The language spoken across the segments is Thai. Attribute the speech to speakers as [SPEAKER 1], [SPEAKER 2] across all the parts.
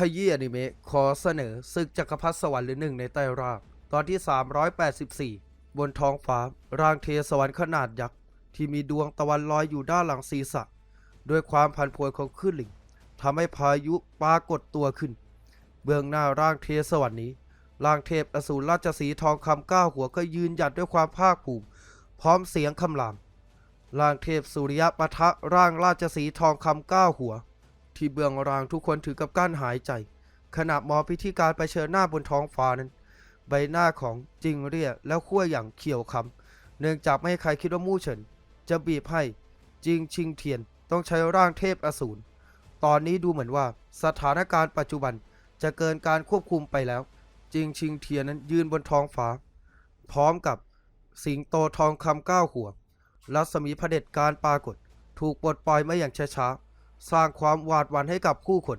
[SPEAKER 1] ขยี้อนิเมะขอเสนอศึกจักรพรรดิสวรรค์หรือหนึ่งในใต้ราก ตอนที่ 384 บนท้องฟ้า ร่างเทสวรรค์ขนาดยักษ์ ที่มีดวงตะวันลอยอยู่ด้านหลังศีรษะ ด้วยความผันผวนของคลื่นลมทำให้พายุปรากฏตัวขึ้น เบื้องหน้าร่างเทสวรรค์นี้ ร่างเทพอสูรราชสีทองคำก้าหัวก็ยืนหยัดด้วยความภาคภูมิ พร้อมเสียงคำราม ร่างเทพสุริยะปะทะร่างราชสีทองคำก้าหัว ที่เบื้องร่างทุกคนถือกับกั้นหายใจ ขณะมองพิธีการไปเชิญหน้าบนท้องฟ้านั้น ใบหน้าของจิงเรียแล้วขั้วอย่างเขียวคำเนื่องจากไม่ให้ใครคิดว่ามู่เฉิน จะบีบให้จิงชิงเทียนต้องใช้ร่างเทพอสูรตอนนี้ดูเหมือนว่าสถานการณ์ปัจจุบันจะเกินการควบคุมไปแล้ว จิงชิงเทียนนั้นยืนบนท้องฟ้า พร้อมกับสิงโตทองคำเก้าหัว รัศมีเด็จการปรากฏ ถูกปลดปล่อยมาอย่างช้าๆ สร้างความหวาดหวั่นให้กับผู้คน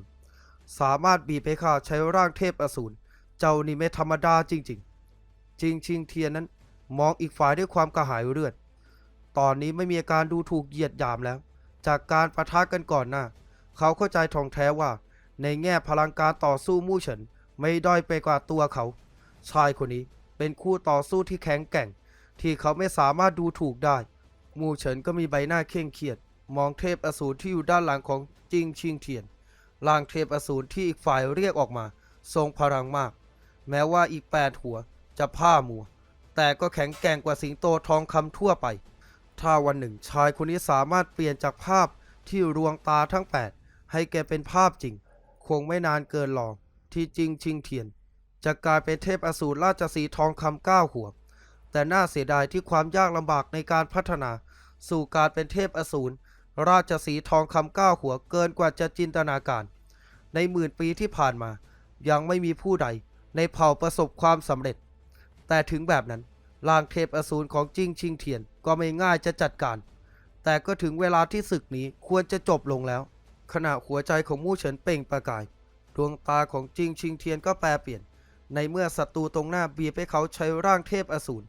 [SPEAKER 1] สามารถบีบให้ข้าใช้ร่างเทพอสูร เจ้านี่ไม่ธรรมดาจริง ๆ จริงชิงเทียนนั้นมองอีกฝ่ายด้วยความกระหายเลือด ตอนนี้ไม่มีอาการดูถูกเหยียดหยามแล้ว จากการประทะกันก่อนหน้า เขาเข้าใจท่องแท้ว่า ในแง่พลังการต่อสู้มู่เฉินไม่ด้อยไปกว่าตัวเขา ชายคนนี้เป็นคู่ต่อสู้ที่แข็งแกร่ง ที่เขาไม่สามารถดูถูกได้ มู่เฉินก็มีใบหน้าเคร่งเครียด มองเทพอสูรที่อยู่ด้านหลังของจิงชิงเทียนร่างเทพอสูรที่อีกฝ่ายเรียกออกมา ทรงพลังมาก แม้ว่าอีกแปดหัวจะผ้ามัว แต่ก็แข็งแกร่งกว่าสิงโตทองคำทั่วไป ถ้าวันหนึ่งชายคนนี้สามารถเปลี่ยนจากภาพที่รวงตาทั้ง8ให้แกเป็นภาพจริง คงไม่นานเกินหรอที่จริงชิงเทียน จะกลายเป็นเทพอสูรราชสีทองคำเก้าหัว แต่น่าเสียดายที่ความยากลำบากในการพัฒนา สู่การเป็นเทพอสูร ราชสีทองคำก้าหัวเกินกว่าจะจินตนาการ ในหมื่นปีที่ผ่านมา ยังไม่มีผู้ใดในเผ่าประสบความสำเร็จ แต่ถึงแบบนั้นร่างเทพอสูรของจิ้งชิงเทียนก็ไม่ง่ายจะจัดการ แต่ก็ถึงเวลาที่ศึกนี้ควรจะจบลงแล้ว ขณะหัวใจของมู่เฉินเปล่งประกาย ดวงตาของจิงชิงเทียนก็แปรเปลี่ยน ในเมื่อศัตรูตรงหน้าบีบให้เขาใช้ร่างเทพอสูร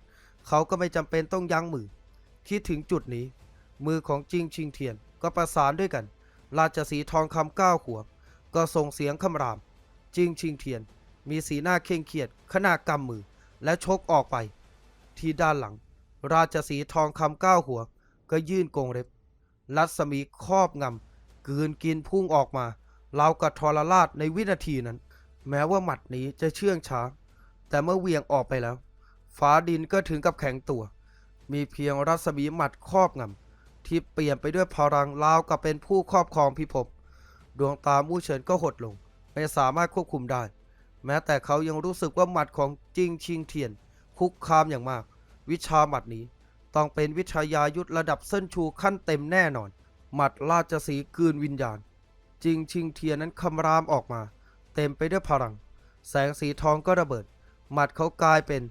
[SPEAKER 1] เขาก็ไม่จำเป็นต้องยั้งมือ คิดถึงจุดนี้ มือของจิงชิงเทียนก็ประสานด้วยกัน ราชสีทองคำเก้าหัวก็ส่งเสียงคำราม จิงชิงเทียน มีสีหน้าเคร่งเครียดขณะกำมือและชกออกไป ที่ด้านหลัง ราชสีทองคำเก้าหัว ก็ยื่นกงเล็บรัศมีครอบงำกืนกินพุ่งออกมาเรากับทรราชในวินาทีนั้น แม้ว่าหมัดนี้จะเชื่องช้า แต่เมื่อเวียงออกไปแล้ว ฟ้าดินก็ถึงกับแข็งตัว มีเพียงรัศมีหมัดครอบงำ ที่เปลี่ยนไปด้วยพลังราวกับเป็นผู้ครอบครองพิภพดวงตามู่เฉินก็หดลง ไม่สามารถควบคุมได้ แม้แต่เขายังรู้สึกว่าหมัดของจิงชิงเทียน คุกคามอย่างมาก วิชาหมัดนี้ต้องเป็นวิทยายุทธระดับเส้นชูขั้นเต็มแน่นอน หมัดราชสีกลืนวิญญาณ จิงชิงเทียนนั้นคำรามออกมา เต็มไปด้วยพลัง แสงสีทองก็ระเบิด หมัดเขากลายเป็น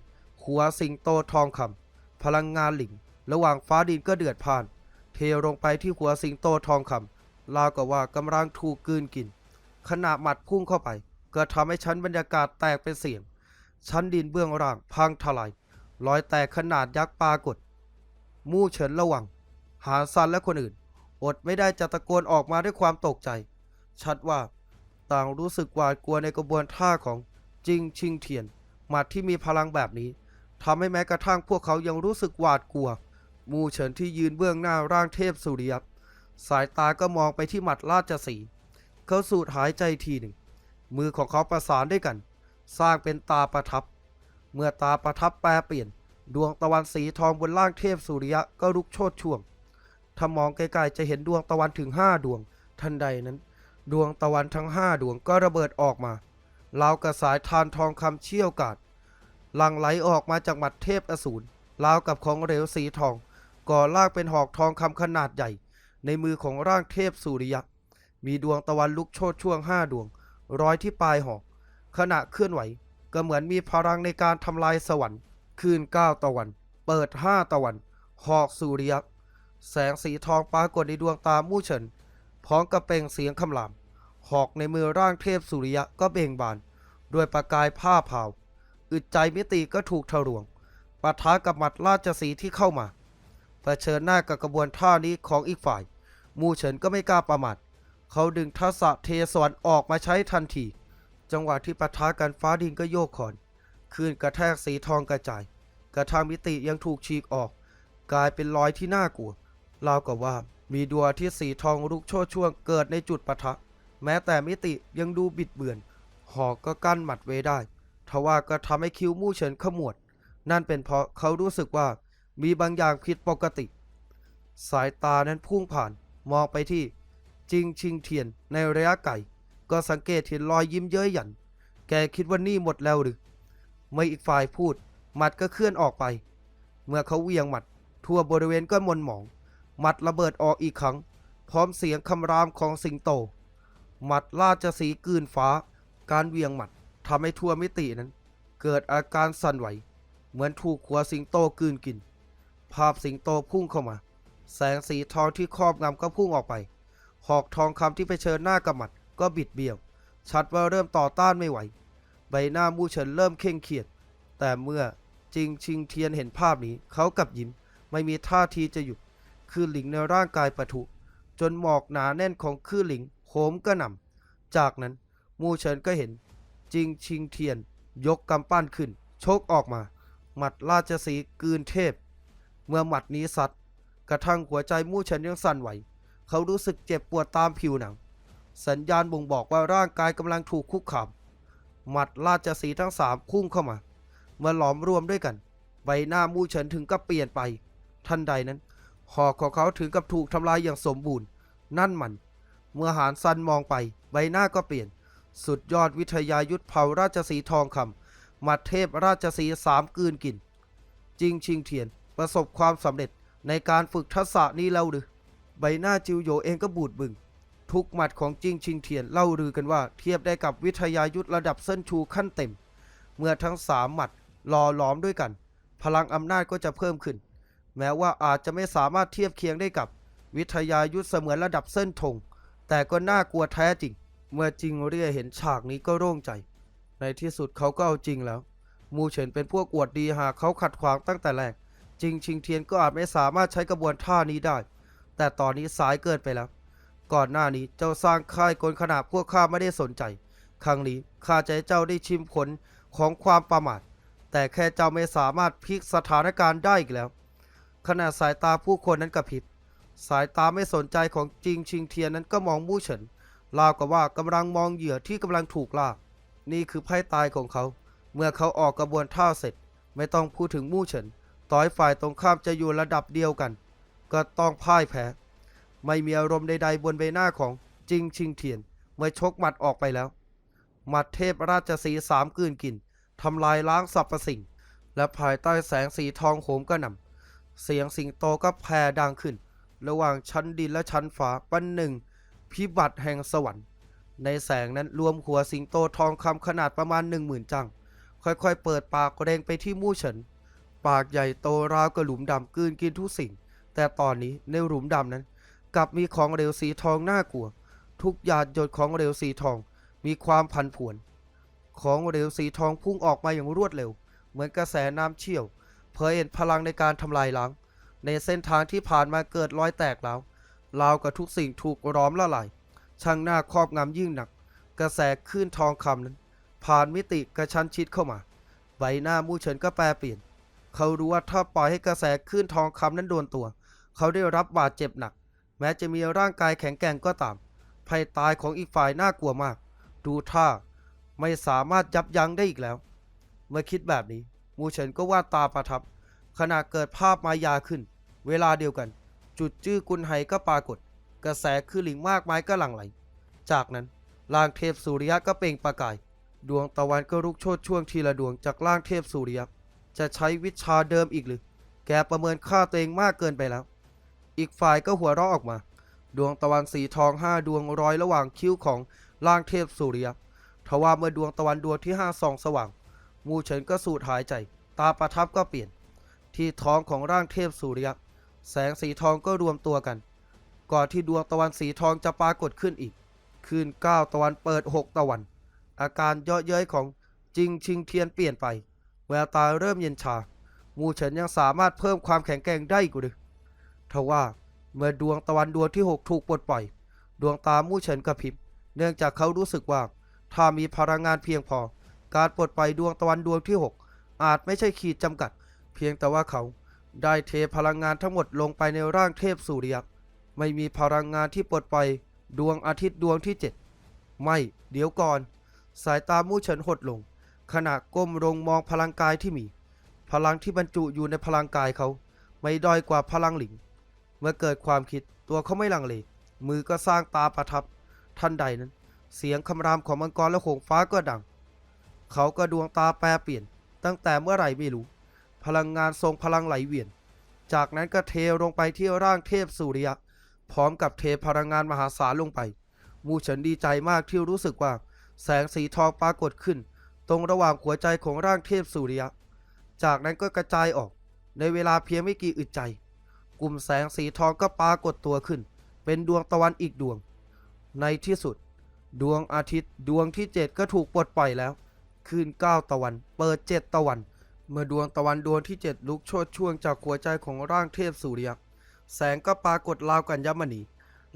[SPEAKER 1] หัวสิงโตทองคำพลังงานหลิง ระหว่างฟ้าดินก็เดือดพ่าน เทลงไปที่หัวสิงโตทองคำราวกับว่ากำลังถูกกืนกิน ขณะหมัดพุ่งเข้าไป ก็ทำให้ชั้นบรรยากาศแตกเป็นเสียง ชั้นดินเบื้องล่างพังทลายรอยแตกขนาดยักษ์ปรากฏ มู่เฉินระวัง หาซันและคนอื่น อดไม่ได้จะตะโกนออกมาด้วยความตกใจ ชัดว่าต่างรู้สึกหวาดกลัวในกระบวนท่าของจิงชิงเทียนหมัดที่มีพลังแบบนี้ทำให้แม้กระทั่งพวกเขายังรู้สึกหวาดกลัว มูเฉินที่ยืนเบื้องหน้าร่างเทพสุริยับ สายตาก็มองไปที่หมัดราชสีเขาสูดหายใจทีหนึ่ง มือของเขาประสานด้วยกัน สร้างเป็นตาประทับ เมื่อตาประทับแปรเปลี่ยน ดวงตะวันสีทองบนล่างเทพสุริยะก็ลุกโชดช่วง ถ้ามองไกลๆจะเห็นดวงตะวันถึงห้าดวง ทันใดนั้น ดวงตะวันทั้งห้าดวงก็ระเบิดออกมาเรากับสายทานทองคำเชี่ยวกาดหลั่งไหลออกมาจากหมัดเทพอสูรราวกับของเหลวสีทอง ก่อลากเป็นหอกทองคำขนาดใหญ่ ในมือของร่างเทพสุริยะ มีดวงตะวันลุกโชดช่วงห้าดวง ร้อยที่ปลายหอก ขณะเคลื่อนไหว ก็เหมือนมีพลังในการทำลายสวรรค์ คืนก้าตะวัน เปิดห้าตะวัน หอกสุริยะ แสงสีทองปรากฏในดวงตามู่เฉิน พร้อมกับเปล่งเสียงคำราม หอกในมือร่างเทพสุริยะก็เบ่งบาน ด้วยประกายผ้าเผาอึดใจมิติก็ถูกทะลวงปะทะกับหมัดราชสีที่เข้ามา เผชิญหน้ากับกระบวนท่านี้ของอีกฝ่าย มูเฉินก็ไม่กล้าประมาทเขาดึงทักษะเทสวรรค์ออกมาใช้ทันที จังหวะที่ปะทะกันฟ้าดินก็โยกขอนคลื่นกระแทกสีทองกระจาย กระทั่งมิติยังถูกฉีกออก กลายเป็นรอยที่น่ากลัวราวกับว่ามีดวงที่สีทองลุกโชดช่วงเกิดในจุดปะทะ แม้แต่มิติยังดูบิดเบือน หอกก็กั้นหมัดไว้ได้ทว่าก็ทำให้คิ้วมู่เฉินขมวด นั่นเป็นเพราะเขารู้สึกว่า มีบางอย่างผิดปกติ สายตานั้นพุ่งผ่านมองไปที่จิงชิงเทียนในระยะไกลก็สังเกตเห็นรอยยิ้มเย้ยหยัน แกคิดว่านี่หมดแล้วหรือเมื่ออีกฝ่ายพูด หมัดก็เคลื่อนออกไป เมื่อเขาเวียงหมัด ทั่วบริเวณก็มนหมอง หมัดระเบิดออกอีกครั้ง พร้อมเสียงคำรามของสิงโต หมัดราชสีกลืนฟ้า การเวียงหมัดทำให้ทั่วมิตินั้น เกิดอาการสั่นไหว เหมือนถูกขัวสิงโตกลืนกิน ภาพสิงโตพุ่งเข้ามา แสงสีทองที่ครอบงำก็พุ่งออกไป หอกทองคำที่ไปเชิญหน้ากับมัดก็บิดเบี้ยว ชัดว่าเริ่มต่อต้านไม่ไหว ใบหน้ามู่เฉินเริ่มเคร่งเครียด แต่เมื่อจิงชิงเทียนเห็นภาพนี้เขากับยิ้มไม่มีท่าทีจะหยุด คือหลิงในร่างกายปะทุ จนหมอกหนาแน่นของคือหลิงโหมกระหน่ำจากนั้นมู่เฉินก็เห็น จิงชิงเทียน ยกกำปั้นขึ้น ชกออกมา หมัดราชสีกืนเทพ เมื่อหมัดนี้สัตว์กระทั่งหัวใจมู่เฉินยังสั่นไหว เขารู้สึกเจ็บปวดตามผิวหนัง สัญญาณบ่งบอกว่าร่างกายกำลังถูกคุกคามหมัดราชสีทั้งสามพุ่งเข้ามา เมื่อหลอมรวมด้วยกัน ใบหน้ามู่เฉินถึงกับเปลี่ยนไป ทันใดนั้น หอกของเขาถึงกับถูกทำลายอย่างสมบูรณ์ นั่นมัน เมื่อหานซันมองไป ใบหน้าก็เปลี่ยน สุดยอดวิทยายุทธเผ่าราชสีทองคำหมัดเทพราชสีสามกลืนกิน จริงชิงเทียน ประสบความสำเร็จในการฝึกทักษะนี้แล้วหรือ ใบหน้าจิวโยเองก็บูดบึง ทุกหมัดของจิงชิงเทียนเล่าลือกันว่าเทียบได้กับวิทยายุทธระดับเส้นชูขั้นเต็ม เมื่อทั้งสามหมัดหล่อหลอมด้วยกัน พลังอำนาจก็จะเพิ่มขึ้น แม้ว่าอาจจะไม่สามารถเทียบเคียงได้กับวิทยายุทธเสมือนระดับเส้นธงแต่ก็น่ากลัวแท้จริง เมื่อจิงเรียเห็นฉากนี้ก็โล่งใจ ในที่สุดเขาก็เอาจริงแล้ว มูเฉินเป็นพวกอวดดีหากเขาขัดขวางตั้งแต่แรก จริงชิงเทียนก็อาจไม่สามารถใช้กระบวนท่านี้ได้ แต่ตอนนี้สายเกินไปแล้ว ก่อนหน้านี้เจ้าสร้างค่ายกลขนาดพวกข้าไม่ได้สนใจ ครั้งนี้ข้าจะให้เจ้าได้ชิมผลของความประมาท แต่แค่เจ้าไม่สามารถพลิกสถานการณ์ได้อีกแล้ว ขณะสายตาผู้คนนั้นกระพริบ สายตาไม่สนใจของจริงชิงเทียนนั้นก็มองมู่เฉินราวกับว่ากำลังมองเหยื่อที่กำลังถูกล่า นี่คือไพ่ตายของเขา เมื่อเขาออกกระบวนท่าเสร็จ ไม่ต้องพูดถึงมู่เฉิน ต่อยฝ่ายตรงข้ามจะอยู่ระดับเดียวกัน ก็ต้องพ่ายแพ้ ไม่มีอารมณ์ใดๆบนใบหน้าของจิงชิงเทียน เมื่อชกหมัดออกไปแล้ว หมัดเทพราชสีสามกืนกินทำลายล้างสรรพสิ่ง และภายใต้แสงสีทองโหมกระหน่ำเสียงสิงโตก็แผ่ดังขึ้น ระหว่างชั้นดินและชั้นฟ้าปันหนึ่งพิบัติแห่งสวรรค์ ในแสงนั้นรวมหัวสิงโตทองคำขนาดประมาณหนึ่งหมื่นจัง ค่อยๆ เปิดปากเร่งไปที่มู่เฉิน ปากใหญ่โตราวกับหลุมดำกืนกินทุกสิ่ง แต่ตอนนี้ในหลุมดำนั้น กลับมีของเหลวสีทองน่ากลัว ทุกหยาดหยดของเหลวสีทองมีความพันผวน ของเหลวสีทองพุ่งออกมาอย่างรวดเร็ว เหมือนกระแสน้ำเชี่ยว เผยเห็นพลังในการทำลายล้าง ในเส้นทางที่ผ่านมาเกิดรอยแตกแล้วราวกับทุกสิ่งถูกร้อมละลาย ช่างหน้าครอบงำยิ่งหนัก กระแสคลื่นทองคำนั้น ผ่านมิติกระชั้นชิดเข้ามา ใบหน้ามู่เฉินก็แปรเปลี่ยน เขารู้ว่าถ้าปล่อยให้กระแสคลื่นทองคำนั้นโดนตัว เขาได้รับบาดเจ็บหนัก แม้จะมีร่างกายแข็งแกร่งก็ตาม ภัยตายของอีกฝ่ายน่ากลัวมาก ดูท่าไม่สามารถยับยั้งได้อีกแล้ว เมื่อคิดแบบนี้มูเฉินก็วาดตาประทับ ขณะเกิดภาพมายาขึ้น เวลาเดียวกัน จุดจื้อกุนไฮก็ปรากฏ กระแสคือหลิงมากมายก็หลั่งไหล จากนั้นร่างเทพสุริยะก็เปล่งประกาย ดวงตะวันก็ลุกโชดช่วงทีละดวงจากร่างเทพสุริยะ จะใช้วิชาเดิมอีกหรือ แกประเมินค่าตัวเองมากเกินไปแล้ว อีกฝ่ายก็หัวเราะออกมา ดวงตะวันสีทองห้าดวงรอยระหว่างคิ้วของร่างเทพสุริยะทว่าเมื่อดวงตะวันดวงที่ห้าส่องสว่าง มูเฉินก็สูดหายใจ ตาประทับก็เปลี่ยน ที่ท้องของร่างเทพสุริยะ แสงสีทองก็รวมตัวกัน ก่อนที่ดวงตะวันสีทองจะปรากฏขึ้นอีก คืนเก้าตะวันเปิดหกตะวัน อาการเยาะเย้ยของจิงชิงเทียนเปลี่ยนไป แววตาเริ่มเย็นชามูเฉินยังสามารถเพิ่มความแข็งแกร่งได้อีกหรือทว่าเมื่อดวงตะวันดวงที่หกถูกปลดปล่อย ดวงตามู่เฉินกระพริบ เนื่องจากเขารู้สึกว่า ถ้ามีพลังงานเพียงพอ การปลดปล่อยดวงตะวันดวงที่6อาจไม่ใช่ขีดจำกัด เพียงแต่ว่าเขาได้เทพลังงานทั้งหมดลงไปในร่างเทพสุริยะไม่มีพลังงานที่ปลดปล่อยดวงอาทิตย์ดวงที่7ไม่ เดี๋ยวก่อน สายตามู่เฉินหดลง ขณะก้มลงมองพลังกายที่มี พลังที่บรรจุอยู่ในพลังกายเขา ไม่ด้อยกว่าพลังหลิง เมื่อเกิดความคิดตัวเขาไม่ลังเล มือก็สร้างตาประทับ ทันใดนั้น เสียงคำรามของมังกรและหงฟ้าก็ดัง เขาก็ดวงตาแปรเปลี่ยน ตั้งแต่เมื่อไหร่ไม่รู้ พลังงานทรงพลังไหลเวียน จากนั้นก็เทลงไปที่ร่างเทพสุริยะ พร้อมกับเทพลังงานมหาศาลลงไป มูเฉินดีใจมากที่รู้สึกว่า แสงสีทองปรากฏขึ้น ตรงระหว่างหัวใจของร่างเทพสุริยะ จากนั้นก็กระจายออก ในเวลาเพียงไม่กี่อึดใจ กลุ่มแสงสีทองก็ปรากฏตัวขึ้น เป็นดวงตะวันอีกดวง ในที่สุด ดวงอาทิตย์ดวงที่เจ็ดก็ถูกปลดปล่อยแล้ว คืนเก้าตะวัน เปิดเจ็ดตะวัน เมื่อดวงตะวันดวงที่เจ็ดลุกโชดช่วงจากหัวใจของร่างเทพสุริยะ แสงก็ปรากฏราวกันยมณี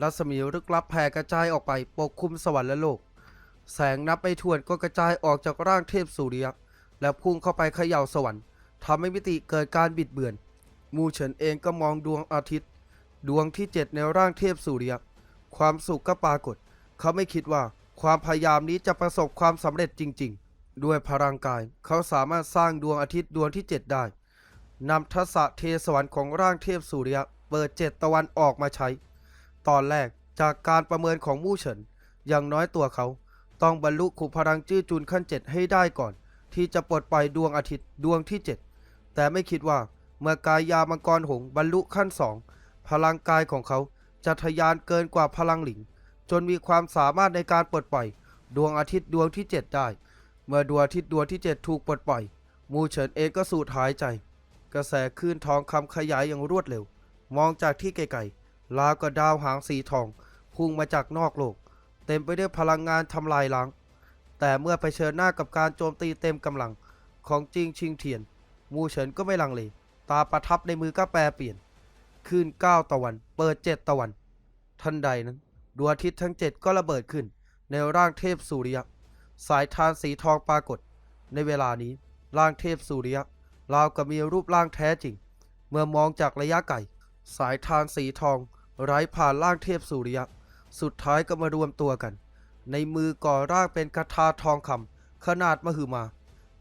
[SPEAKER 1] รัศมีลึกลับแผ่กระจายออกไปปกคลุมสวรรค์และโลก แสงนับไม่ถ้วนก็กระจายออกจากร่างเทพสุริยะและพุ่งเข้าไปเขย่าสวรรค์ทำให้มิติเกิดการบิดเบือน มูเฉินเองก็มองดวงอาทิตย์ ดวงที่เจ็ดในร่างเทพสุริยะความสุขก็ปรากฏ เขาไม่คิดว่าความพยายามนี้จะประสบความสำเร็จจริง ๆ ด้วยพลังกาย เขาสามารถสร้างดวงอาทิตย์ดวงที่เจ็ดได้นำทัศเทสวรรค์ของร่างเทพสุริยะเปิดเจ็ดตะวันออกมาใช้ ตอนแรกจากการประเมินของมู่เฉินอย่างน้อยตัวเขา ต้องบรรลุขุพลังจื้อจุนขั้นเจ็ดให้ได้ก่อน ที่จะปลดปล่อยดวงอาทิตย์ดวงที่เจ็ดแต่ไม่คิดว่าเมื่อกายยามังกรหงบรรลุขั้นสองพลังกายของเขาจะทะยานเกินกว่าพลังหลิง จนมีความสามารถในการปลดปล่อย ดวงอาทิตย์ดวงที่เจ็ดได้ เมื่อดวงอาทิตย์ดวงที่เจ็ดถูกปลดปล่อย มูเฉินเองก็สูดหายใจ กระแสคลื่นทองคำขยายอย่างรวดเร็ว มองจากที่ไกลๆลาวกับดาวหางสีทองพุ่งมาจากนอกโลก เต็มไปด้วยพลังงานทำลายล้าง แต่เมื่อไปเชิญหน้ากับการโจมตีเต็มกำลังของจิงชิงเทียน มูเฉินก็ไม่ลังเล ตาประทับในมือก็แปรเปลี่ยนขึ้นเก้าตะวัน เปิดเจ็ดตะวัน ทันใดนั้นดวงอาทิตย์ทั้งเจ็ดก็ระเบิดขึ้น ในร่างเทพสุริยะ สายทานสีทองปรากฏ ในเวลานี้ร่างเทพสุริยะราวกับมีรูปร่างแท้จริง เมื่อมองจากระยะไกลสายทานสีทองไหลผ่านร่างเทพสุริยะ สุดท้ายก็มารวมตัวกัน ในมือก่อร่างเป็นกระทาทองคำขนาดมหึมา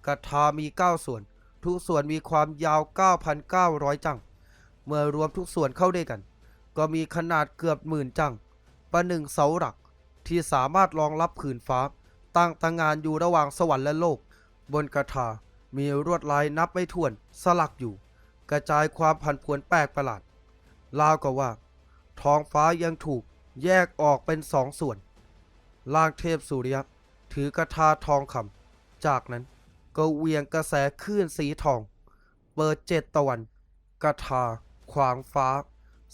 [SPEAKER 1] กระทามี 9 ส่วน ทุกส่วนมีความยาว 9,900 จัง เมื่อรวมทุกส่วนเข้าด้วยกัน ก็มีขนาดเกือบหมื่นจัง ประหนึ่งเสาหลักที่สามารถรองรับผืนฟ้า ตั้งตางงานอยู่ระหว่างสวรรค์และโลก บนกระทามีลวดลายนับไม่ถ้วนสลักอยู่ กระจายความผันผวนแปลกประหลาดลาวกับว่า ท้องฟ้ายังถูก แยกออกเป็นสองส่วน ล่างเทพสุริยะถือกระทาทองคำจากนั้นก็เวียงกระแสคลื่นสีทอง เปิดเจ็ดตะวันกระทา ขวางฟ้า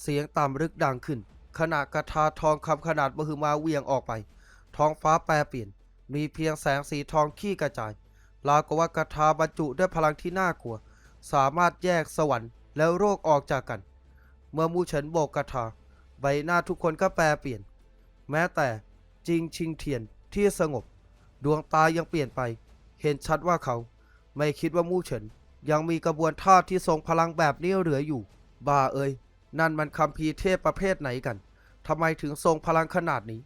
[SPEAKER 1] เสียงต่ำรึกดังขึ้น ขณะกระทาทองคำขนาดมหึมาเวียงออกไป ท้องฟ้าแปรเปลี่ยน มีเพียงแสงสีทองขี้กระจายราวกับว่ากระทาบรรจุด้วยพลังที่น่ากลัว สามารถแยกสวรรค์แล้วโรคออกจากกัน เมื่อมูเฉินโบกกระทา ใบหน้าทุกคนก็แปรเปลี่ยน แม้แต่จิงชิงเทียนที่สงบ ดวงตายังเปลี่ยนไป เห็นชัดว่าเขาไม่คิดว่ามู่เฉิน ยังมีกระบวนท่าที่ทรงพลังแบบนี้เหลืออยู่ บ้าเอ้ยนั่นมันคำพีเทพประเภทไหนกันทำไมถึงทรงพลังขนาดนี้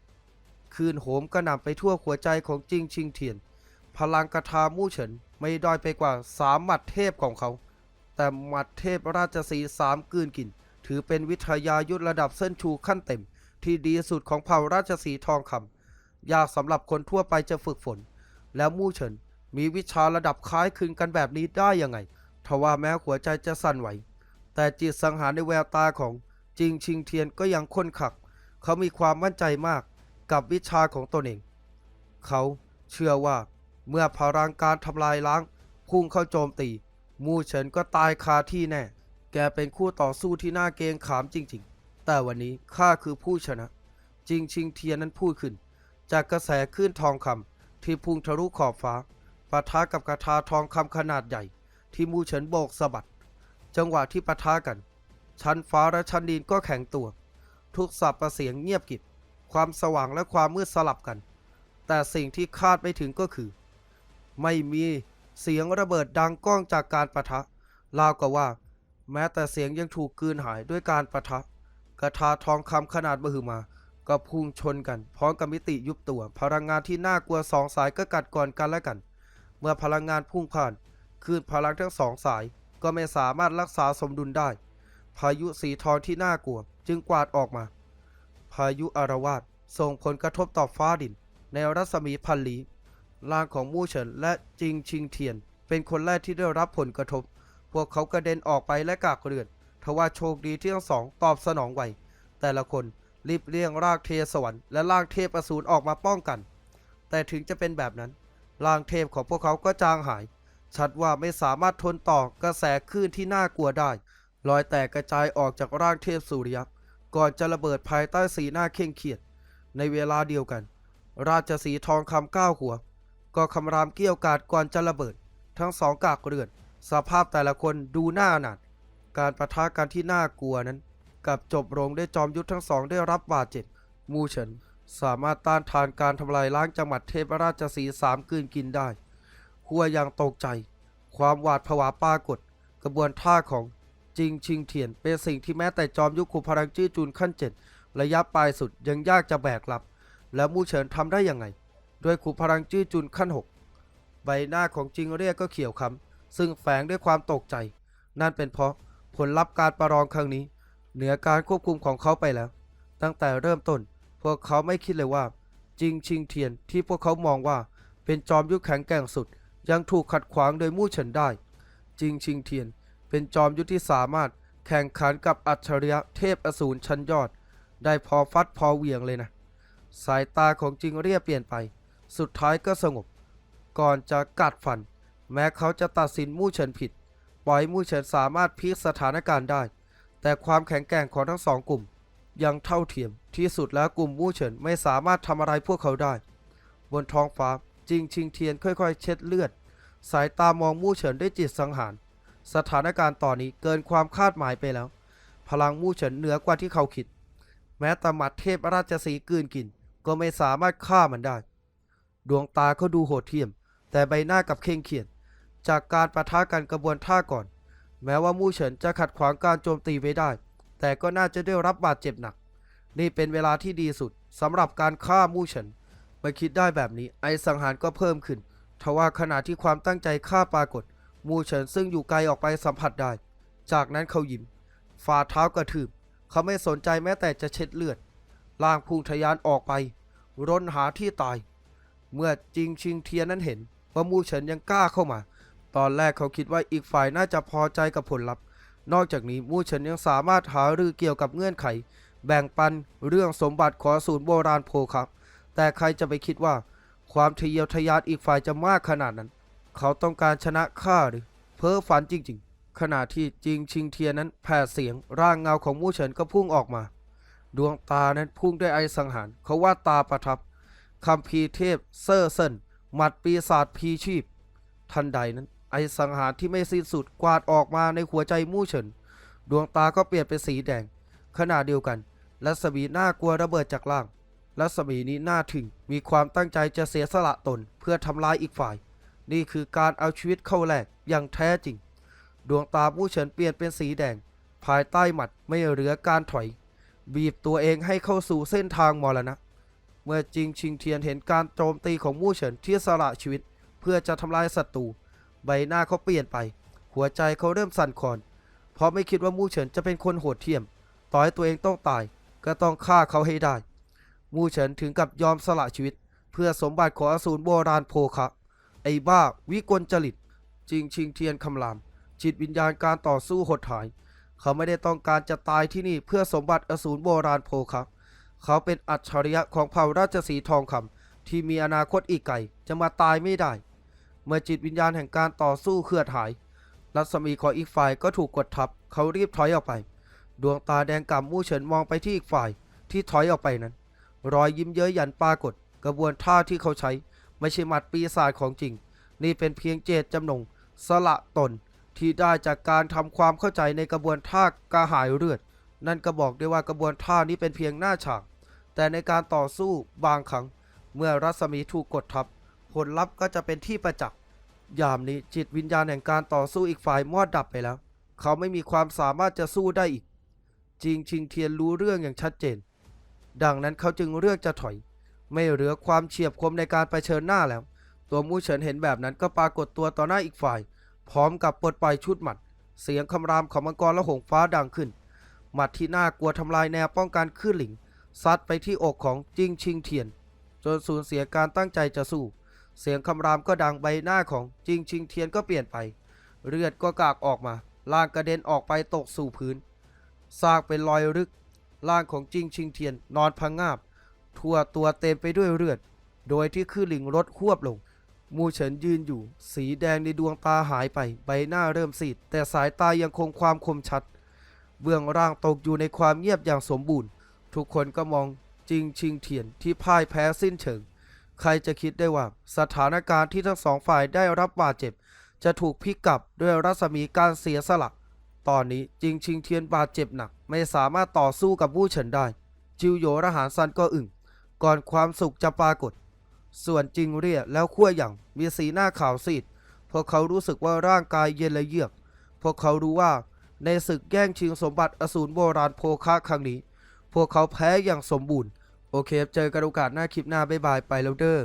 [SPEAKER 1] คืนโหมกระหน่ำไปทั่วหัวใจของจิงชิงเทียน พลังกระทามู่เฉินไม่ด้อยไปกว่าสามหมัดเทพของเขา แต่หมัดเทพราชสีสามกลืนกิน ถือเป็นวิทยายุทธระดับเส้นชูขั้นเต็ม ที่ดีสุดของเผ่าราชสีทองคำยากสำหรับคนทั่วไปจะฝึกฝน แล้วมู่เฉินมีวิชาระดับคล้ายคลึงกันแบบนี้ได้ยังไงทว่าแม้หัวใจจะสั่นไหว แต่จิตสังหารในแววตาของจิงชิงเทียนก็ยังค้นขัก เขามีความมั่นใจมากกับวิชาของตนเอง เขาเชื่อว่าเมื่อพลังการทำลายล้าง พุ่งเข้าโจมตี มู่เฉินก็ตายคาที่แน่ แกเป็นคู่ต่อสู้ที่น่าเกรงขามจริงๆ แต่วันนี้ข้าคือผู้ชนะ จริงชิงเทียนนั้นพูดขึ้น จากกระแสคลื่นทองคำที่พุ่งทะลุขอบฟ้าปะทะกับกระทาทองคำขนาดใหญ่ ที่มูเฉินโบกสะบัด จังหวะที่ปะทะกัน ชั้นฟ้าและชั้นดินก็แข็งตัว ทุกสับประเสียงเงียบกิบความสว่างและความมืดสลับกัน แต่สิ่งที่คาดไม่ถึงก็คือ ไม่มีเสียงระเบิดดังก้องจากการประทะราวกับว่า แม้แต่เสียงยังถูกกลืนหายด้วยการประทะกระทาทองคำขนาดมหึมา ก็พุ่งชนกัน พร้อมกับมิติยุบตัว พลังงานที่น่ากลัวสองสายก็กัดก่อนกันและกัน เมื่อพลังงานพุ่งผ่านคืนพลังทั้งสองสาย ก็ไม่สามารถรักษาสมดุลได้ พายุสีทองที่น่ากลัว จึงกวาดออกมา พายุอารวาสส่งผลกระทบต่อฟ้าดิน ในรัศมีพันลี้ร่างของมู่เฉินและจิงชิงเทียน เป็นคนแรกที่ได้รับผลกระทบ พวกเขากระเด็นออกไปและกากเรือนทว่าโชคดีที่ทั้งสองตอบสนองไว แต่ละคนรีบเลี่ยงรากเทสวรรค์และรากเทพอสูรออกมาป้องกัน แต่ถึงจะเป็นแบบนั้น ร่างเทพของพวกเขาก็จางหาย ชัดว่าไม่สามารถทนต่อกระแสคลื่นที่น่ากลัวได้ลอยแตกกระจายออกจากร่างเทพสุริยะก่อนจะระเบิดภายใต้สีหน้าเคร่งเครียด ในเวลาเดียวกัน ราชสีทองคำก้าหัว ก็คำรามเกี้ยวกาดก่อนจะระเบิด ทั้งสองกากเรือน สภาพแต่ละคนดูหน้าหนาดการประทะกันที่น่ากลัวนั้นกับจบลงได้จอมยุทธทั้งสองได้รับบาดเจ็บ มูเฉินสามารถต้านทานการทำลายล้างจังหวัดเทพราชสีสามกลืนกินได้หัวยังตกใจ ความหวาดผวาปรากฏ กระบวนท่าของจริงชิงเทียน เป็นสิ่งที่แม้แต่จอมยุทธขุพลังจื้อจูนขั้นเจ็ดระยะปลายสุดยังยากจะแบกรับ แล้วมูเฉินทำได้ยังไง ด้วยขุพลังจื้อจูนขั้นหกใบหน้าของจริงเรียกก็เขียวค้ำ ซึ่งแฝงด้วยความตกใจ นั่นเป็นเพราะผลลัพธ์การประลองครั้งนี้ เหนือการควบคุมของเขาไปแล้ว ตั้งแต่เริ่มต้น พวกเขาไม่คิดเลยว่าจิงชิงเทียนที่พวกเขามองว่าเป็นจอมยุทธแข็งแกร่งสุด ยังถูกขัดขวางโดยมู่เฉินได้จิงชิงเทียน เป็นจอมยุทธที่สามารถแข่งขันกับอัจฉริยะเทพอสูรชั้นยอด ได้พอฟัดพอเหวียงเลยนะ สายตาของจิงเรียเปลี่ยนไป สุดท้ายก็สงบ ก่อนจะกัดฟัน แม้เขาจะตัดสินมู่เฉินผิด ปล่อยมู่เฉินสามารถพลิกสถานการณ์ได้ แต่ความแข็งแกร่งของทั้งสองกลุ่ม ยังเท่าเทียมที่สุดแล้วกลุ่มมู่เฉินไม่สามารถทำอะไรพวกเขาได้ บนท้องฟ้าจิงชิงเทียนค่อยๆ เช็ดเลือด สายตามองมู่เฉินด้วยจิตสังหาร สถานการณ์ตอนนี้เกินความคาดหมายไปแล้ว พลังมู่เฉินเหนือกว่าที่เขาคิด แม้แต่หมัดเทพราชสีกืนกิน ก็ไม่สามารถฆ่ามันได้ ดวงตาเขาดูโหดเหี้ยม แต่ใบหน้ากับเคร่งเครียด จากการประทะกันกระบวนท่าก่อน แม้ว่ามู่เฉินจะขัดขวางการโจมตีไว้ได้ แต่ก็น่าจะได้รับบาดเจ็บหนัก นี่เป็นเวลาที่ดีสุดสำหรับการฆ่ามู่เฉินเมื่อคิดได้แบบนี้ไอสังหารก็เพิ่มขึ้นทว่าขณะที่ความตั้งใจฆ่าปรากฏ มู่เฉินซึ่งอยู่ไกลออกไปสัมผัสได้ จากนั้นเขายิ้มฝ่าเท้ากระทืบเขาไม่สนใจแม้แต่จะเช็ดเลือดล่างพุ่งทยานออกไป ร่นหาที่ตาย เมื่อจิงชิงเทียนนั้นเห็นว่ามู่เฉินยังกล้าเข้ามา ตอนแรกเขาคิดว่าอีกฝ่ายน่าจะพอใจกับผลลัพธ์ นอกจากนี้มู่เฉินยังสามารถหารือเกี่ยวกับเงื่อนไข แบ่งปันเรื่องสมบัติของศูนย์โบราณโพครับ แต่ใครจะไปคิดว่า ความทะเยอทะยานอีกฝ่ายจะมากขนาดนั้น เขาต้องการชนะข้าหรือ เพ้อฝันจริง ๆ ขณะที่จิงชิงเทียนนั้นแผ่เสียงร่างเงาของมู่เฉินก็พุ่งออกมา ดวงตานั้นพุ่งด้วยไอสังหาร เขาว่าตาประทับคำพีเทพเซอร์เซนหมัดปีศาจพีชีพ ทันใดนั้น ไอสังหารที่ไม่สิ้นสุดกวาดออกมาในหัวใจมู่เฉิน ดวงตาก็เปลี่ยนเป็นสีแดง ขณะเดียวกัน รัศมีน่ากลัวระเบิดจากล่าง รัศมีนี้น่าถึง มีความตั้งใจจะเสียสละตนเพื่อทำลายอีกฝ่าย นี่คือการเอาชีวิตเข้าแลกอย่างแท้จริง ดวงตามู่เฉินเปลี่ยนเป็นสีแดง ภายใต้หมัดไม่เหลือการถอย บีบตัวเองให้เข้าสู่เส้นทางมรณะ เมื่อจิงชิงเทียนเห็นการโจมตีของมู่เฉินที่สละชีวิต เพื่อจะทำลายศัตรู ใบหน้าเขาเปลี่ยนไป หัวใจเขาเริ่มสั่นคลอน เพราะไม่คิดว่ามู่เฉินจะเป็นคนโหดเหี้ยม ต่อให้ตัวเองต้องตาย ก็ต้องฆ่าเขาให้ได้ มู่เฉินถึงกับยอมสละชีวิต เพื่อสมบัติของอสูรโบราณโพคะไอ้บ้าวิกลจริตจริงชิงเทียนคำราม จิตวิญญาณการต่อสู้หดหาย เขาไม่ได้ต้องการจะตายที่นี่เพื่อสมบัติอสูรโบราณโพคะเขาเป็นอัจฉริยะของเผ่าราชสีทองคำที่มีอนาคตอีกไกลจะมาตายไม่ได้ เมื่อจิตวิญญาณแห่งการต่อสู้เคลื่อนหาย รัศมีของอีกฝ่ายก็ถูกกดทับ เขารีบถอยออกไป ดวงตาแดงก่ำมู่เฉินมองไปที่อีกฝ่ายที่ถอยออกไปนั้น รอยยิ้มเย้ยหยันปรากฏ กระบวนท่าที่เขาใช้ ไม่ใช่หมัดปีศาจของจริง นี่เป็นเพียงเจตจำนง สละตนที่ได้จากการทำความเข้าใจในกระบวนท่ากระหายเลือด นั่นก็บอกได้ว่ากระบวนท่านี้เป็นเพียงหน้าฉาก แต่ในการต่อสู้บางครั้ง เมื่อรัศมีถูกกดทับ ผลลัพธ์ก็จะเป็นที่ประจักษ์ยามนี้จิตวิญญาณแห่งการต่อสู้อีกฝ่ายมอดดับไปแล้ว เขาไม่มีความสามารถจะสู้ได้อีก จริงชิงเทียนรู้เรื่องอย่างชัดเจน ดังนั้นเขาจึงเลือกจะถอย ไม่เหลือความเฉียบคมในการไปเชิญหน้าแล้ว ตัวมู่เฉินเห็นแบบนั้นก็ปรากฏตัวต่อหน้าอีกฝ่าย พร้อมกับปลดปล่อยชุดหมัด เสียงคำรามของมังกรและหงฟ้าดังขึ้น หมัดที่น่ากลัวทำลายแนวป้องกันขึ้นหลิงซัดไปที่อกของจิงชิงเทียน จนสูญเสียการตั้งใจจะสู้ เสียงคำรามก็ดังใบหน้าของจิงชิงเทียนก็เปลี่ยนไป เลือดก็กากออกมาร่างกระเด็นออกไปตกสู่พื้นซากเป็นรอยรึกร่างของจิงชิงเทียนนอนพังงาบ ทั่วตัวเต็มไปด้วยเลือด โดยที่คือหลิงรถควบลง มูเฉินยืนอยู่ สีแดงในดวงตาหายไป ใบหน้าเริ่มซีด แต่สายตายังคงความคมชัด เบื้องร่างตกอยู่ในความเงียบอย่างสมบูรณ์ ทุกคนก็มองจิงชิงเทียนที่พ่ายแพ้สิ้นเชิง ใครจะคิดได้ว่าสถานการณ์ที่ทั้งสองฝ่ายได้รับบาดเจ็บ จะถูกพลิกกลับด้วยรัศมีการเสียสละ ตอนนี้จิงชิงเทียนบาดเจ็บหนัก ไม่สามารถต่อสู้กับวู้เฉินได้ จิวโยรหารซันก็อึ้งก่อนความสุขจะปรากฏ ส่วนจิงเรียแล้วขั้วหยางมีสีหน้าขาวซีดพวกเขารู้สึกว่าร่างกายเย็นและเยือก พวกเขารู้ว่าในศึกแย่งชิงสมบัติอสูรโบราณโพคะครั้งนี้ พวกเขาแพ้อย่างสมบูรณ์ โอเคเจอกันโอกาสหน้าคลิปหน้าบ๊ายบายไปแล้วเด้อ